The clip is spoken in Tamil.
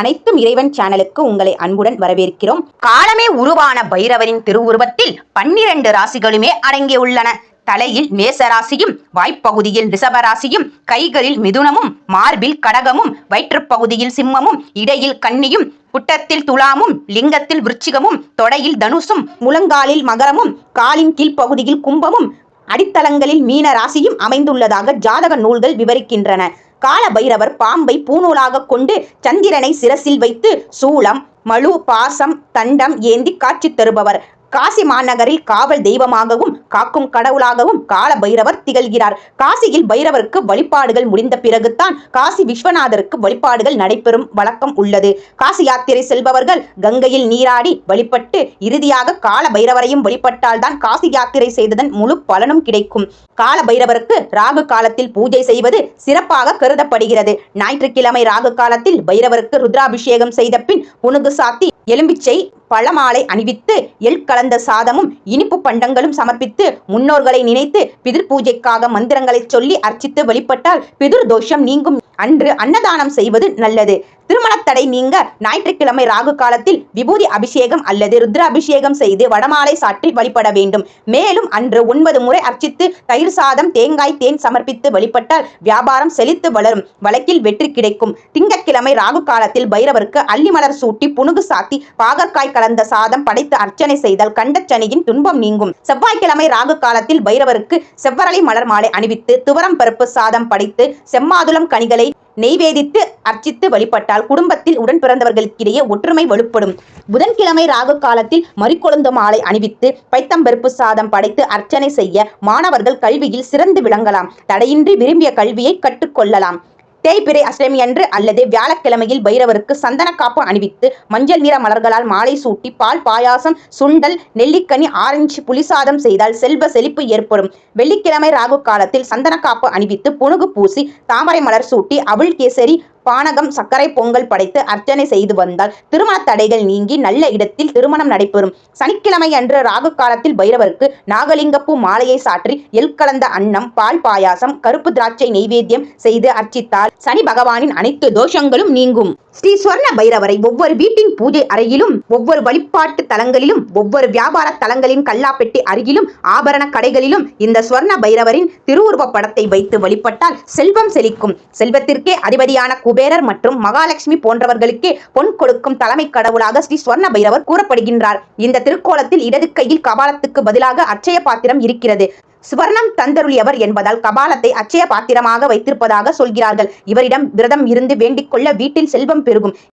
அனைத்தும் இறைவன் சேனலுக்கு உங்களை அன்புடன் வரவேற்கிறோம். காலமே உருவான பைரவரின் திருவுருவத்தில் பன்னிரண்டு ராசிகளுமே அடங்கியுள்ளன தலையில் மேச ராசியும் வாய்ப்பகுதியில் ரிஷபராசியும் கைகளில் மிதுனமும் மார்பில் கடகமும் வயிற்றுப்பகுதியில் சிம்மமும் இடையில் கன்னியும் புட்டத்தில் துலாமும் லிங்கத்தில் விருச்சிகமும் தொடையில் தனுசும் முழங்காலில் மகரமும் காலின் கீழ்ப்பகுதியில் கும்பமும் அடித்தளங்களில் மீன ராசியும் அமைந்துள்ளதாக ஜாதக நூல்கள் விவரிக்கின்றன. கால பைரவர் பாம்பை பூநூலாக கொண்டு சந்திரனை சிரசில் வைத்து சூளம் மழு பாசம் தண்டம் ஏந்தி காட்சி தருபவர். காசி மாநகரில் காவல் தெய்வமாகவும் காக்கும் கடவுளாகவும் கால பைரவர் திகழ்கிறார். காசியில் பைரவருக்கு வழிபாடுகள் முடிந்த பிறகுதான் காசி விஸ்வநாதருக்கு வழிபாடுகள் நடைபெறும் வழக்கம் உள்ளது. காசி யாத்திரை செல்பவர்கள் கங்கையில் நீராடி வழிபட்டு இறுதியாக கால பைரவரையும் வழிபட்டால்தான் காசி யாத்திரை செய்ததன் முழு பலனும் கிடைக்கும். கால பைரவருக்கு ராகு காலத்தில் பூஜை செய்வது சிறப்பாக கருதப்படுகிறது. ஞாயிற்றுக்கிழமை ராகு காலத்தில் பைரவருக்கு ருத்ராபிஷேகம் செய்த பின் புனுகு சாத்தி எலும்பிச்சை பழமாலை அணிவித்து எள் கலந்த சாதமும் இனிப்பு பண்டங்களும் சமர்ப்பித்து முன்னோர்களை நினைத்து பிதிர் பூஜைக்காக மந்திரங்களை சொல்லி அர்ச்சித்து வழிபட்டால் பிதிர் தோஷம் நீங்கும். அன்று அன்னதானம் செய்வது நல்லது. திருமண தடை நீங்க ஞாயிற்றுக்கிழமை ராகு காலத்தில் விபூதி அபிஷேகம் அல்லது ருத்ர அபிஷேகம் செய்து வடமாலை சாற்றி வழிபட வேண்டும். மேலும் அன்று ஒன்பது முறை அர்ச்சித்து தயிர் சாதம் தேங்காய் தேன் சமர்ப்பித்து வழிபட்டால் வியாபாரம் செழித்து வளரும். வழக்கில் வெற்றி கிடைக்கும். திங்கட்கிழமை ராகு காலத்தில் பைரவருக்கு அள்ளிமலர் சூட்டி புனுகு சாத்தி பாகற்காய் கலந்த சாதம் படைத்து அர்ச்சனை செய்தால் கண்ட சனியின் துன்பம் நீங்கும். செவ்வாய்க்கிழமை ராகு காலத்தில் பைரவருக்கு செவ்வரளி மலர் மாலை அணிவித்து துவரம் பருப்பு சாதம் படைத்து செம்மாதுளம் கனிகளை நெய்வேதித்து அர்ச்சித்து வழிபட்டால் குடும்பத்தில் உடன் பிறந்தவர்களுக்கிடையே ஒற்றுமை வலுப்படும். புதன்கிழமை ராகு காலத்தில் மறிக்கொழுந்து மாலை அணிவித்து பைத்தம்பருப்பு சாதம் படைத்து அர்ச்சனை செய்ய மாணவர்கள் கல்வியில் சிறந்து விளங்கலாம். தடையின்றி விரும்பிய கல்வியை கற்றுக்கொள்ளலாம். தேய்பிறை அஷ்டமி அன்று அல்லது வியாழக்கிழமையில் பைரவருக்கு சந்தன காப்பு அணிவித்து மஞ்சள் நிற மலர்களால் மாலை சூட்டி பால் பாயாசம் சுண்டல் நெல்லிக்கனி ஆரஞ்சு புளிசாதம் செய்தால் செல்வ செழிப்பு ஏற்படும். வெள்ளிக்கிழமை ராகு காலத்தில் சந்தன காப்பு அணிவித்து புனுகு பூசி தாமரை மலர் சூட்டி அவுள் கேசரி பானகம் சர்க்கரை பொங்கல் படைத்து அர்ச்சனை செய்து வந்தால் திருமண தடைகள் நீங்கி நல்ல இடத்தில் திருமணம் நடைபெறும். சனிக்கிழமை அன்று ராகு காலத்தில் பைரவருக்கு நாகலிங்கப்பூ மாலையை சாற்றி எல் கலந்த அன்னம் பால் பாயாசம் கருப்பு திராட்சை நெய்வேத்தியம் செய்து அர்ச்சித்தால் சனி பகவானின் அனைத்து தோஷங்களும் நீங்கும். ஸ்ரீ ஸ்வர்ண பைரவரை ஒவ்வொரு வீட்டின் பூஜை அறையிலும் ஒவ்வொரு வழிபாட்டு தலங்களிலும் ஒவ்வொரு வியாபார தலங்களின் கல்லாப்பெட்டி அருகிலும் ஆபரண கடைகளிலும் இந்த ஸ்வர்ண பைரவரின் திருவுருவ படத்தை வைத்து வழிபட்டால் செல்வம் செழிக்கும். செல்வத்திற்கே அதிபதியான குபேரர் மற்றும் மகாலட்சுமி போன்றவர்களுக்கே பொன் கொடுக்கும் தலைமை கடவுளாக ஸ்ரீ ஸ்வர்ண பைரவர் கூறப்படுகின்றார். இந்த திருக்கோலத்தில் இடது கையில் கபாலத்துக்கு பதிலாக அட்சய பாத்திரம் இருக்கிறது. சுவர்ணம் தந்தருளியவர் என்பதால் கபாலத்தை அச்சய பாத்திரமாக வைத்திருப்பதாக சொல்கிறார்கள். இவரிடம் விரதம் இருந்து வேண்டிக் கொள்ள வீட்டில் செல்வம் பெருகும்.